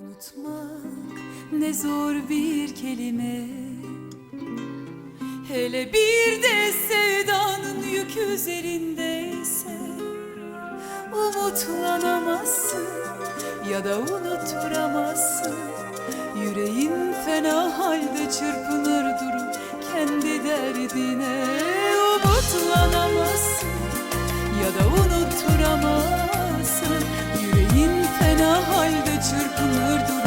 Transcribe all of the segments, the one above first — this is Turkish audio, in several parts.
Unutmak ne zor bir kelime. Hele bir de sevdanın yük üzerindeyse Umutlanamazsın ya da unutturamazsın Yüreğin fena halde çırpınır durur kendi derdine. Umutlanamazsın ya da unutturamazsın halde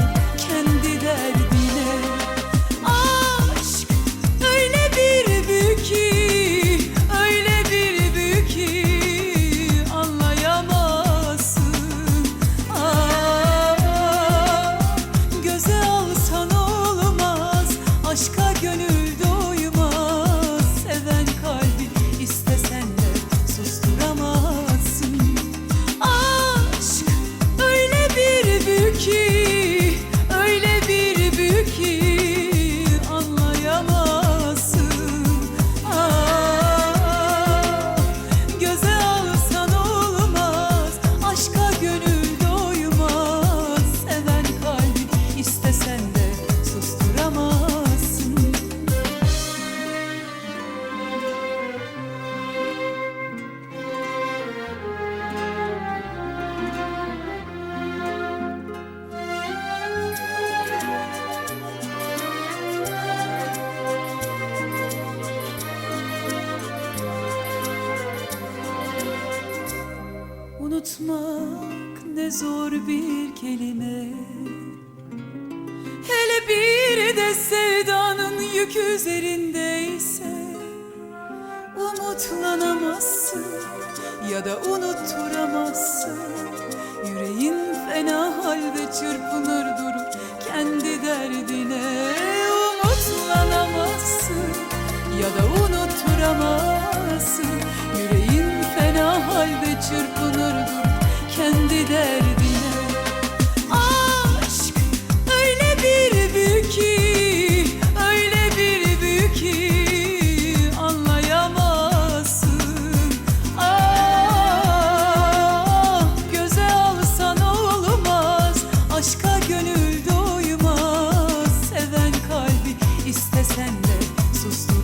Unutmak ne zor bir kelime. Hele bir de sevdanın yük üzerindeyse Umutlanamazsın ya da unutturamazsın. Yüreğin fena halde çırpınır durur kendi derdine. Umutlanamazsın ya da unutturamazsın. Yüreğin fena halde çırpınır so stupid.